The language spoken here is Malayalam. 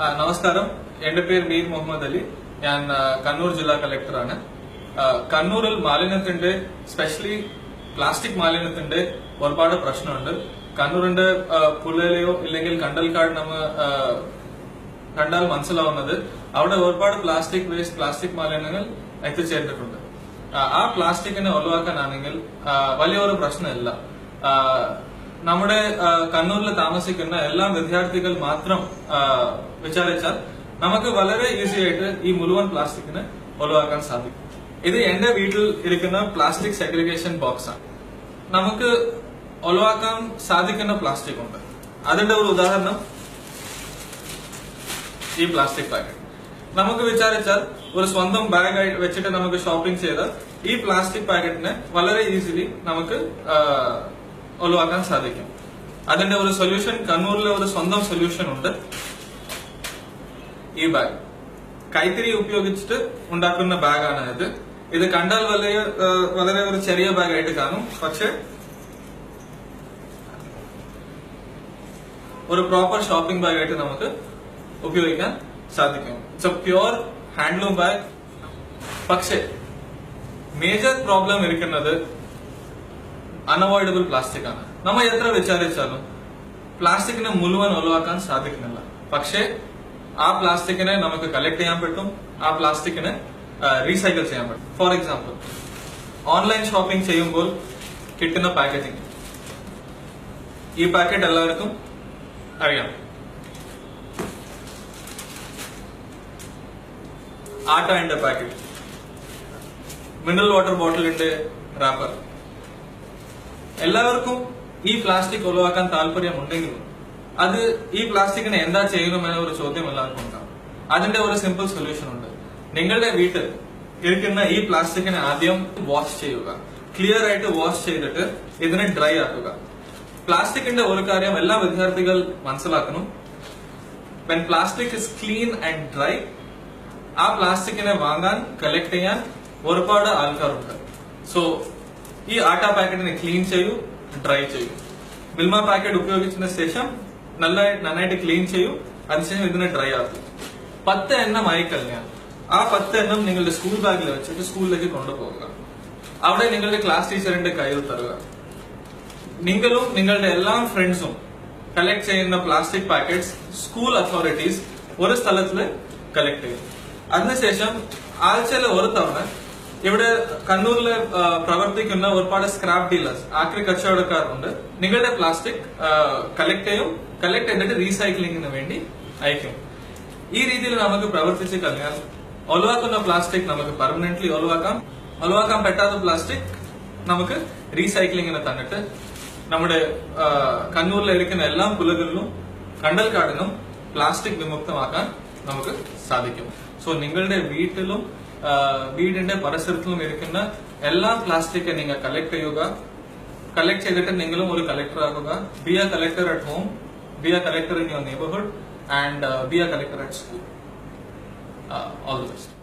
നമസ്കാരം. എന്റെ പേര് മീർ മുഹമ്മദ് അലി. ഞാൻ കണ്ണൂർ ജില്ലാ കളക്ടറാണ്. കണ്ണൂരിൽ മാലിന്യത്തിന്റെ സ്പെഷ്യലി പ്ലാസ്റ്റിക് മാലിന്യത്തിന്റെ ഒരുപാട് പ്രശ്നമുണ്ട്. കണ്ണൂരിന്റെ ആ, പുഴയിലെയോ ഇല്ലെങ്കിൽ കണ്ടൽക്കാട് നമ്മ കണ്ടാൽ മനസ്സിലാവുന്നത് അവിടെ ഒരുപാട് പ്ലാസ്റ്റിക് വേസ്റ്റ് പ്ലാസ്റ്റിക് മാലിന്യങ്ങൾ എത്തിച്ചേർന്നിട്ടുണ്ട്. ആ, പ്ലാസ്റ്റിക്കിനെ ഒഴിവാക്കാനാണെങ്കിൽ വലിയൊരു പ്രശ്നമില്ല. നമ്മുടെ കണ്ണൂരിൽ താമസിക്കുന്ന എല്ലാ വിദ്യാർത്ഥികൾ മാത്രം വിചാരിച്ചാൽ നമുക്ക് വളരെ ഈസി ആയിട്ട് ഈ മുഴുവൻ പ്ലാസ്റ്റിക്കിന് ഒഴിവാക്കാൻ സാധിക്കും. ഇത് എന്റെ വീട്ടിൽ ഇരിക്കുന്ന പ്ലാസ്റ്റിക് സെഗ്രിഗേഷൻ ബോക്സ് ആണ്. നമുക്ക് ഒഴിവാക്കാൻ സാധിക്കുന്ന പ്ലാസ്റ്റിക് ഉണ്ട്. അതിന്റെ ഒരു ഉദാഹരണം ഈ പ്ലാസ്റ്റിക് പാക്കറ്റ് നമുക്ക് വിചാരിച്ചാൽ ഒരു സ്വന്തം ബാഗ് വെച്ചിട്ട് നമുക്ക് ഷോപ്പിംഗ് ചെയ്ത് ഈ പ്ലാസ്റ്റിക് പാക്കറ്റിനെ വളരെ ഈസിലി നമുക്ക് ഒഴിവാക്കാൻ സാധിക്കും. അതിന്റെ ഒരു സൊല്യൂഷൻ കണ്ണൂരിലെ ഒരു സ്വന്തം സൊല്യൂഷൻ ഉണ്ട്. ഈ ബാഗ് കൈത്തിരി ഉപയോഗിച്ചിട്ട് ഉണ്ടാക്കുന്ന ബാഗാണ് ഇത്. ഇത് കണ്ടാൽ വലിയ വളരെ ഒരു ചെറിയ ബാഗായിട്ട് കാണും. പക്ഷെ ഒരു പ്രോപ്പർ ഷോപ്പിംഗ് ബാഗായിട്ട് നമുക്ക് ഉപയോഗിക്കാൻ സാധിക്കും. It's a pure handloom bag പക്ഷേ മേജർ പ്രോബ്ലം ഇരിക്കുന്നത് അൺഅവോയ്ഡബിൾ പ്ലാസ്റ്റിക് ആണ്. നമ്മൾ എത്ര വിചാരിച്ചാലും പ്ലാസ്റ്റിക്കിനെ മുഴുവൻ ഒഴിവാക്കാൻ സാധിക്കുന്നില്ല. പക്ഷേ ആ പ്ലാസ്റ്റിക്കിനെ നമുക്ക് കളക്ട് ചെയ്യാൻ പറ്റും ആ പ്ലാസ്റ്റിക്കിനെ റീസൈക്കിൾ ചെയ്യാൻ പറ്റും. ഫോർ എക്സാമ്പിൾ ഓൺലൈൻ ഷോപ്പിംഗ് ചെയ്യുമ്പോൾ കിട്ടുന്ന പാക്കേജിംഗ് ഈ പാക്കറ്റ് എല്ലാവർക്കും അറിയാം. ആട്ടയുടെ പാക്കറ്റ് മിനറൽ വാട്ടർ ബോട്ടിലിന്റെ റാപ്പർ എല്ലാവർക്കും ഈ പ്ലാസ്റ്റിക് ഒഴിവാക്കാൻ താല്പര്യമുണ്ടെങ്കിലും അത് ഈ പ്ലാസ്റ്റിക്കിനെ എന്താ ചെയ്യണമെന്ന ഒരു ചോദ്യം എല്ലാവർക്കും ഉണ്ടാവും. അതിന്റെ ഒരു സിമ്പിൾ സൊല്യൂഷൻ ഉണ്ട്. നിങ്ങളുടെ വീട്ടിൽ ഇരിക്കുന്ന ഈ പ്ലാസ്റ്റിക്കിനെ ആദ്യം വാഷ് ചെയ്യുക. ക്ലിയർ ആയിട്ട് വാഷ് ചെയ്തിട്ട് ഇതിനെ ഡ്രൈ ആക്കുക. പ്ലാസ്റ്റിക്കിന്റെ ഒരു കാര്യം എല്ലാ വിദ്യാർത്ഥികൾ മനസ്സിലാക്കണം. When plastic is clean and dry ആ പ്ലാസ്റ്റിക്കിനെ വാങ്ങാൻ കളക്ട് ചെയ്യാൻ ഒരുപാട് ആൾക്കാരുണ്ട്. സോ ഈ ആട്ട പാക്കറ്റിനെ ക്ലീൻ ചെയ്യൂ ഡ്രൈ ചെയ്യൂ. മിൽമ പാക്കറ്റ് ഉപയോഗിച്ചതിന് ശേഷം നല്ല നന്നായിട്ട് ക്ലീൻ ചെയ്യൂ അതിനുശേഷം ഇതിനെ ഡ്രൈ ആക്കൂ. പത്ത് എണ്ണം ആയി കഴിഞ്ഞാൽ ആ പത്ത് എണ്ണം നിങ്ങളുടെ സ്കൂൾ ബാഗിൽ വെച്ചിട്ട് സ്കൂളിലേക്ക് കൊണ്ടുപോകുക അവിടെ നിങ്ങളുടെ ക്ലാസ് ടീച്ചറിന്റെ കയ്യിൽ തരുക. നിങ്ങളും നിങ്ങളുടെ എല്ലാ ഫ്രണ്ട്സും കളക്ട് ചെയ്യുന്ന പ്ലാസ്റ്റിക് പാക്കറ്റ്സ് സ്കൂൾ അതോറിറ്റീസ് ഒരു സ്ഥലത്തിൽ കളക്ട് ചെയ്യും. അതിനുശേഷം ആഴ്ചയിൽ ഒരു തവണ ഇവിടെ കണ്ണൂരിൽ പ്രവർത്തിക്കുന്ന ഒരുപാട് സ്ക്രാപ്പ് ഡീലേഴ്സ് ആക്രി കച്ചവടക്കാരുണ്ട്. നിങ്ങളുടെ പ്ലാസ്റ്റിക് കളക്ട് ചെയ്യും കളക്ട് ചെയ്തിട്ട് റീസൈക്ലിംഗിന് വേണ്ടി അയക്കും. ഈ രീതിയിൽ നമുക്ക് പ്രവർത്തിച്ച് കഴിഞ്ഞാൽ ഒഴിവാക്കുന്ന പ്ലാസ്റ്റിക് നമുക്ക് പെർമനന്റ്ലി ഒഴിവാക്കാം. ഒഴിവാക്കാൻ പറ്റാത്ത പ്ലാസ്റ്റിക് നമുക്ക് റീസൈക്ലിങ്ങിന് തന്നിട്ട് നമ്മുടെ കണ്ണൂരിൽ ഇരിക്കുന്ന എല്ലാ പുലകളിലും കണ്ടൽക്കാടിനും പ്ലാസ്റ്റിക് വിമുക്തമാക്കാൻ നമുക്ക് സാധിക്കും. സോ നിങ്ങളുടെ വീട്ടിലും വീടിന്റെ പരിസരത്തിലും ഇരിക്കുന്ന എല്ലാ പ്ലാസ്റ്റിക് നിങ്ങൾ കളക്ട് ചെയ്യുക കളക്ട് ചെയ്തിട്ട് നിങ്ങളും ഒരു കളക്ടർ ആകുക be a collector at home be a collector in your neighbourhood and be a collector at school all the best